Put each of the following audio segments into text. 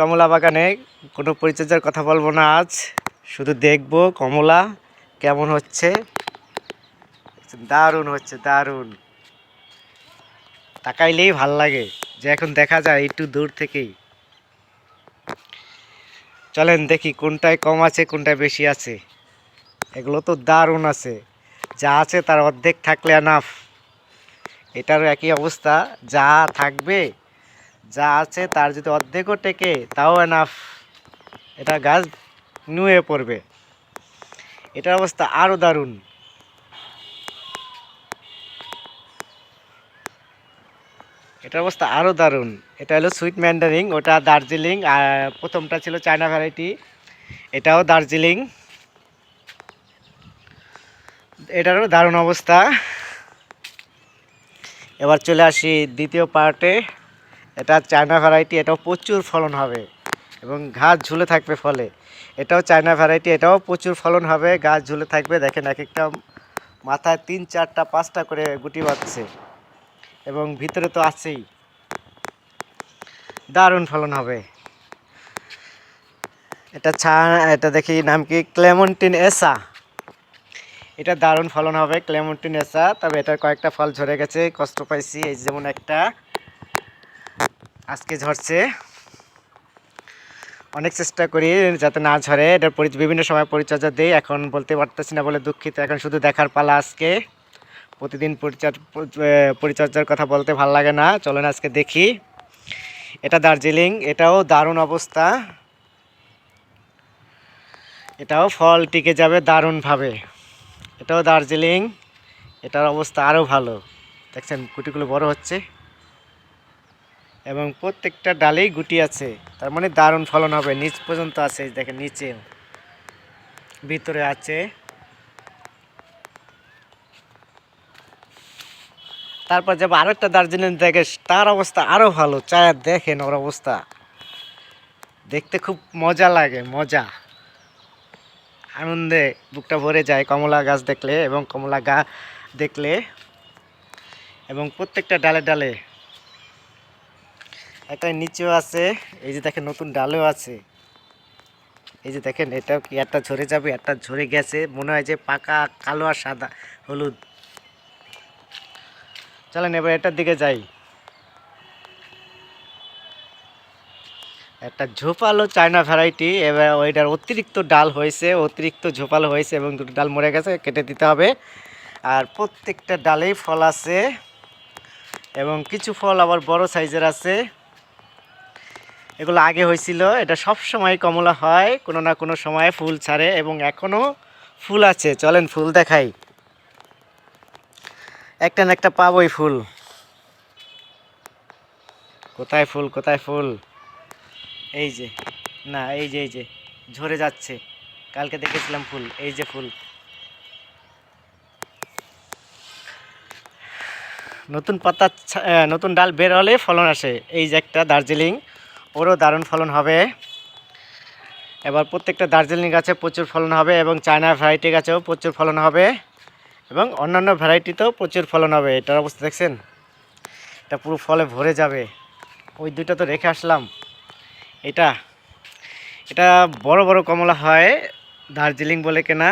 কমলা বাগানে কোনো পরিচর্যার কথা বলব না আজ। শুধু দেখব কমলা কেমন হচ্ছে। দারুণ হচ্ছে, দারুণ। তাকাইলেই ভালো লাগে, যে এখন দেখা যায় একটু দূর থেকেই। চলেন দেখি কোনটায় কম আছে, কোনটায় বেশি আছে। এগুলো তো দারুণ আছে, যা আছে তার অর্ধেক থাকলে আনাফ এটারও একই অবস্থা, যা থাকবে যা আছে তার যদি অর্ধেকও টেকে, তাও এনাফ এটা গাছ নুয়ে পড়বে। এটার অবস্থা আরও দারুণ। এটার অবস্থা আরও দারুণ। এটা হলো সুইট ম্যান্ডারিং, ওটা দার্জিলিং, আর প্রথমটা ছিল চায়না ভ্যারাইটি। এটাও দার্জিলিং। এটারও দারুণ অবস্থা। এবার চলে আসি দ্বিতীয় পার্টে। এটা চায়না ভ্যারাইটি এটাও প্রচুর ফলন হবে। এবং গাছ ঝুলে থাকবে ফলে। এটাও চায়না ভ্যারাইটি এটাও প্রচুর ফলন হবে। গাছ ঝুলে থাকবে, দেখেন এক একটা মাথায় তিন, চারটা, পাঁচটা করে গুটি বাঁধছে। এবং ভিতরে তো আছেই। দারুণ ফলন হবে। এটা ছা এটা দেখি নাম কি? ক্লেমন্টিন এসা। এটা দারুণ ফলন হবে, ক্লেমন্টিন এসা। তবে এটার কয়েকটা ফল ঝরে গেছে, কষ্ট পাইছি। এই যেমন একটা আজকে ঝরছে। অনেক চেষ্টা করি যাতে না ঝরে, এটার বিভিন্ন সময় পরিচর্যা দিই। এখন বলতে পারতেছি না বলে দুঃখিত। এখন শুধু দেখার পালা আজকে। প্রতিদিন পরিচর্যা পরিচর্যার কথা বলতে ভালো লাগে না। চলেন আজকে দেখি। এটা দার্জিলিং, এটাও দারুণ অবস্থা। এটাও ফল টিকে যাবে দারুণভাবে। এটাও দার্জিলিং, এটার অবস্থা আরও ভালো। দেখছেন গুটিগুলো বড় হচ্ছে। এবং প্রত্যেকটা ডালেই গুটি আছে। তার মানে দারুণ ফলন হবে। নিচ পর্যন্ত আছে দেখেন নিচে ভিতরে আছে। তারপর যাব আরেকটা দার্জিলিং দেখে, তার অবস্থা আরও ভালো। চায়ের দেখেন ওর অবস্থা। দেখতে খুব মজা লাগে, মজা। আনন্দে বুকটা ভরে যায় কমলা গাছ দেখলে এবং কমলা গা দেখলে এবং প্রত্যেকটা ডালে ডালে একটা নিচেও আছে, এই যে দেখেন নতুন ডালেও আছে। এই যে দেখেন, এটাও কি একটা ঝরে যাবে, একটা ঝরে গেছে, মনে হয় যে পাকা, কালো আর সাদা, হলুদ। চলেন এবার এটার দিকে যাই। একটা ঝোপালো চায়না ভ্যারাইটি এবার ওইটার অতিরিক্ত ডাল হয়েছে, অতিরিক্ত ঝোপালো হয়েছে এবং দুটো ডাল মরে গেছে, কেটে দিতে হবে। আর প্রত্যেকটা ডালেই ফল আছে এবং কিছু ফল আবার বড় সাইজের আছে। এগুলো আগে হয়েছিল। এটা সব সময় কমলা হয়, কোনো না কোনো সময় ফুল ছাড়ে এবং এখনও ফুল আছে। চলেন ফুল দেখাই। একটা না একটা পাবই ফুল। কোথায় ফুল কোথায় ফুল? এই যে, না, এই যে এই যে, ঝরে যাচ্ছে। কালকে দেখেছিলাম ফুল, এই যে ফুল। নতুন পাতা নতুন ডাল বের হলে ফলন আসে। এই যে একটা দার্জিলিং। ওরও দারুণ ফলন হবে। এবার প্রত্যেকটা দার্জিলিং গাছে প্রচুর ফলন হবে এবং চায়না ভ্যারাইটি গাছেও প্রচুর ফলন হবে এবং অন্যান্য ভ্যারাইটিতেও প্রচুর ফলন হবে। এটার অবস্থা দেখছেন? এটা পুরো ফলে ভরে যাবে। ওই দুইটা তো রেখে আসলাম। এটা এটা বড় বড় কমলা হয় দার্জিলিং বলে কেনা।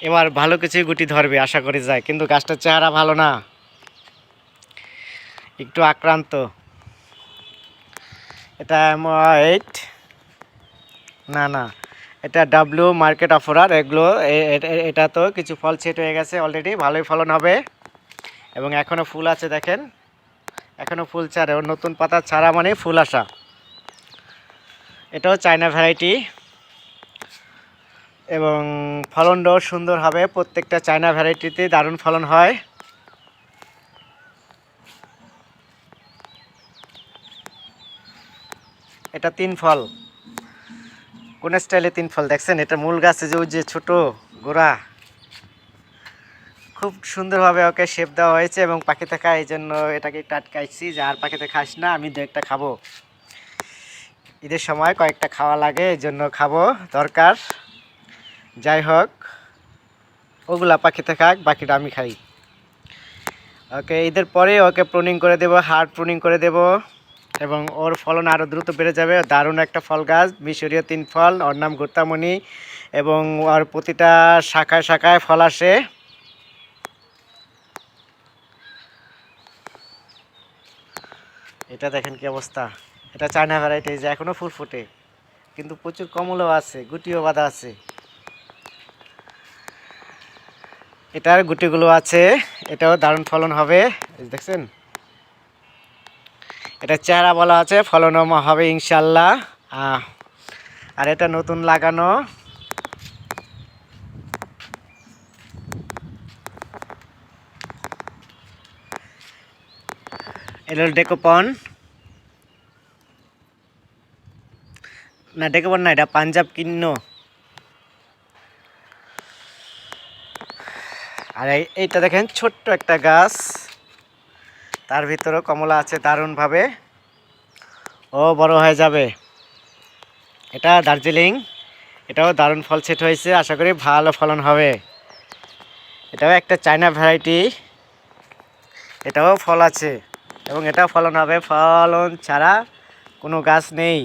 এবার ভালো কিছুই গুটি ধরবে, আশা করি যায়। কিন্তু গাছটার চেহারা ভালো না। একটু আক্রান্ত। এটা এইট না না। এটা ডাব্লিউ মার্কেট অফার এগুলো এটা তো কিছু ফল সেট হয়ে গেছে অলরেডি ভালোই ফলন হবে। এবং এখনও ফুল আছে, দেখেন। এখনও ফুল ছাড়ে। ও নতুন পাতা ছাড়া মানে ফুল আসা। এটাও চায়না ভ্যারাইটি এবং ফলনটাও সুন্দর হবে। প্রত্যেকটা চায়না ভ্যারাইটিতে দারুণ ফলন হয়। এটা তিন ফল। কোন স্টাইলে তিন ফল? দেখছেন, এটা মূল গাছে যে ওই যে ছোট গোড়া, খুব সুন্দরভাবে ওকে শেপ দেওয়া হয়েছে এবং পাখিতে খায় এই জন্য এটাকে টাটকাইছি যে আর পাখিতে খাস না, আমি দু একটা খাব। ঈদের সময় কয়েকটা খাওয়া লাগে, এই জন্য খাব, দরকার। যাই হোক, ওগুলা পাখিতে খাক বাকিটা আমি খাই। ওকে, ঈদের পরে ওকে প্রুনিং করে দেবো হার্ড প্রুনিং করে দেবো। এবং ওর ফলন আরও দ্রুত বেড়ে যাবে। দারুণ একটা ফল গাছ, মিশরীয় তিন ফল, ওর নাম গোত্তামণি এবং ওর প্রতিটা শাখায় শাখায় ফল আসে। এটা দেখেন কি অবস্থা। এটা চায়না ভ্যারাইটি যে এখনও ফুল ফোটে। কিন্তু প্রচুর কমলও আছে, গুটিও বাঁধা আছে। এটার গুটিগুলো আছে, এটাও দারুণ ফলন হবে। দেখছেন? এটা চেহারা বলা আছে ফলনও হবে ইনশাল্লাহ আর এটা নতুন লাগানো। এটা ডেকোপন। না ডেকোপন না, এটা পাঞ্জাব কিন্ন। আর এইটা দেখেন, ছোট্ট একটা গাছ। তার ভিতরেও কমলা আছে দারুণভাবে। ও, বড় হয়ে যাবে। এটা দার্জিলিং। এটাও দারুণ ফল সেট হয়েছে, আশা করি ভালো ফলন হবে। এটাও একটা চায়না ভ্যারাইটি। এটাও ফল আছে, এবং এটাও ফলন হবে, ফলন ছাড়া কোনো গাছ নেই।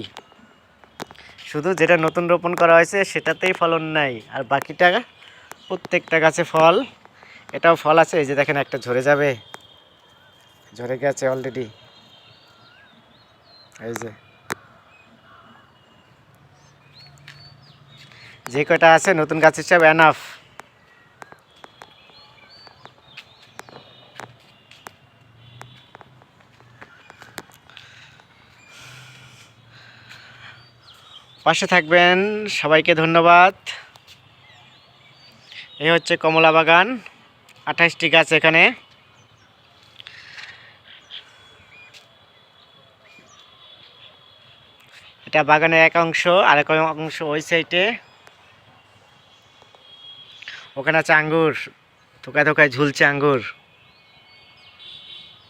শুধু যেটা নতুন রোপণ করা হয়েছে, সেটাতেই ফলন নাই, আর বাকিটা প্রত্যেকটা গাছে ফল। এটাও ফল আছে, এই যে দেখেন একটা ঝরে যাবে। ঝরে গেছে অলরেডি এই যে। যে কটা আছে, নতুন গাছ হিসাবে এনাফ পাশে থাকবেন, সবাইকে ধন্যবাদ। এই হচ্ছে কমলা বাগান আঠাশটি গাছ এখানে। এটা বাগানের এক অংশ আর এক অংশ ওই সাইডে ওখানে আছে আঙ্গুর থোকায় থোকায় ঝুলছে আঙ্গুর।